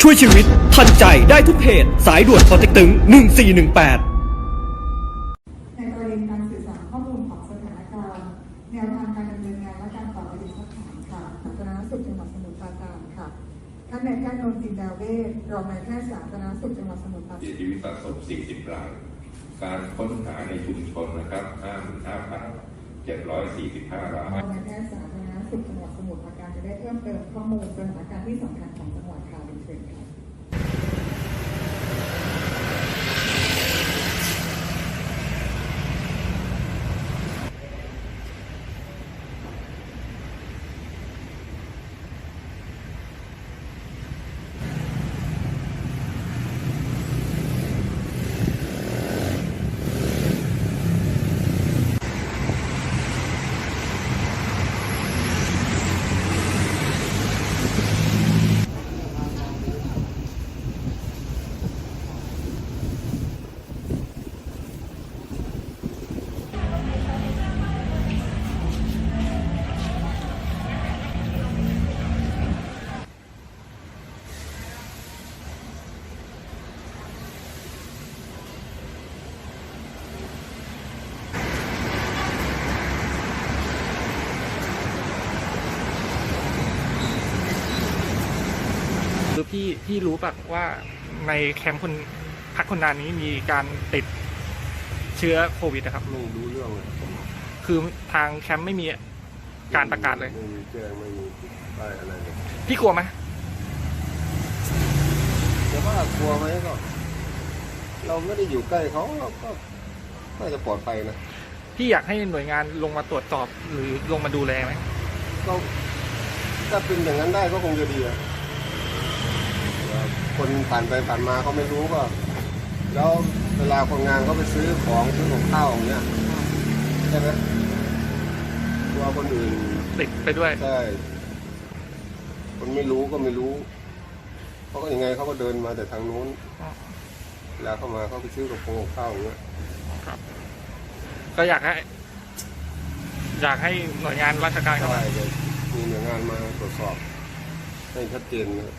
ช่วยชีวิต ทันใจได้ทุกเพจสายด่วนปอเต็กตึง 1418ในประเด็นการสื่อสารข้อมูลของสถานการณ์ แนวทางการดำเนินงานและการตอบประเด็นสักถามค่ะสาธารณสุขจังหวัดสมุทรปราการค่ะ ท่านนายแพทย์นนท์จินดาเวชรองนายแพทย์สาธารณสุขจังหวัดสมุทรปราเสีกายรชีวิตสะสม 40 ราย การค้นหาในชุมชนนะครับ55,745 ราย รองนายแพทย์สาธารณ สุขจังหวัดสมุทรปราการจะได้เพิ่มเติมข้อมูลสถานการณ์ที่สำคัญของจังหวัดค่ะเป็นเชิญค่ะ คือพี่พี่รู้ปะว่าในแคมป์คนพักคนงานนี้มีการติดเชื้อโควิดนะครับ ไม่รู้เรื่องเลยคือทางแคมป์ไม่มีการประกาศเลย ไม่มีแจ้งไม่มีป้ายอะไรเลยพี่กลัวไหมแต่ว่ากลัวไหมก็ เราไม่ได้อยู่ใกล้เขาเราก็น่าจะปลอดภัยนะพี่อยากให้หน่วยงานลงมาตรวจสอบหรือลงมาดูแลไหม ก็ถ้าเป็นอย่างนั้นได้ก็คงจะดีอะ คนผ่านไปผ่านมาเขาไม่รู้ก็ แล้วเวลาคนงานเขาไปซื้อของซื้อของข้าวอย่างเงี้ยใช่ไหมกลัวคนอื่นติดไปด้วยใช่คนไม่รู้ก็ไม่รู้เขาก็ยังไงเขาก็เดินมาแต่ทางนู้นอ๋อเวลาเข้ามาเขาไปซื้อกับโกับข้าวอย่างเงี้ยก็อยากให้ อยากให้หน่วยงานราชการเข้าใช่มาเดี๋ยวมีหน่วยงานมาตรวจสอบให้ชัดเจนนะ